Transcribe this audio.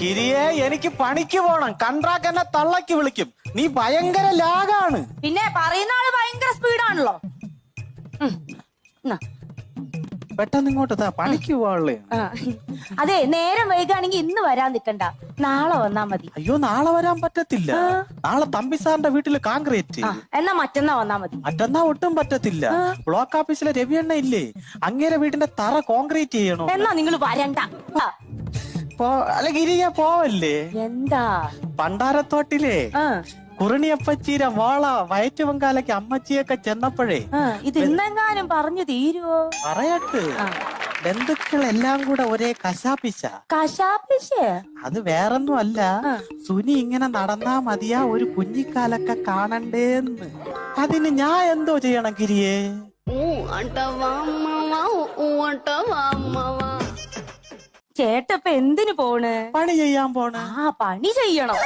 കിരിയെ എനിക്ക് പണിക്ക് പോണം. കൺട്രാക്ട് എന്നെ തള്ളക്ക് വിളിക്കും. നീ ഭയങ്കര ലാഗാണ്. പിന്നെ പറയുന്ന ആൾ ഭയങ്കര സ്പീഡാണല്ലോ. പെട്ടെന്ന് ഇങ്ങോട്ട് താ പണിക്ക് പോവാളേ അതെ നേരം വൈകാണെങ്കിൽ ഇന്ന് വരാൻ നിക്കണ്ട. നാളെ വന്നാ മതി. അയ്യോ നാളെ വരാൻ പറ്റത്തില്ല. നാളെ തമ്പി സാറിന്റെ വീട്ടിൽ കോൺക്രീറ്റ് എന്നാ മറ്റന്നാ വന്നാ മതി. മറ്റന്നാ ഒട്ടും പറ്റത്തില്ല. ബ്ലോക്ക് ഓഫീസിലെ രവിയണ്ണ ഇല്ലേ? അങ്ങേരെ വീടിന്റെ തറ കോൺക്രീറ്റ് ചെയ്യണോ? എന്നാ നിങ്ങൾ വരണ്ട. അല്ല ഗിരിയ പോവല്ലേ? എന്താ? പണ്ടാരത്തോട്ടിലെ കുറിണിയപ്പച്ചീര വാള വയറ്റുപങ്കാലയ്ക്ക് അമ്മച്ചിയൊക്കെ ചെന്നപ്പോഴേ ഇത് ഇന്നെങ്ങാനും പറഞ്ഞു തീരുവോ? പറയട്ട്. ബന്ധുക്കളെല്ലാം കൂടെ ഒരേ കശാപ്പിശ. കശാപ്പിശ? അത് വേറൊന്നും അല്ല സുനി ഇങ്ങനെ നടന്നാ മതിയാ ഒരു കുഞ്ഞിക്കാലൊക്കെ കാണണ്ടേന്ന്. അതിന് ഞാൻ എന്തോ ചെയ്യണം ഗിരിയേ? ഊ അട്ടവാമ ഊ അട്ടവാമ ചേട്ടപ്പ എന്തിനു പോണ്? പണി ചെയ്യാൻ പോണ. ആ പണി ചെയ്യണം.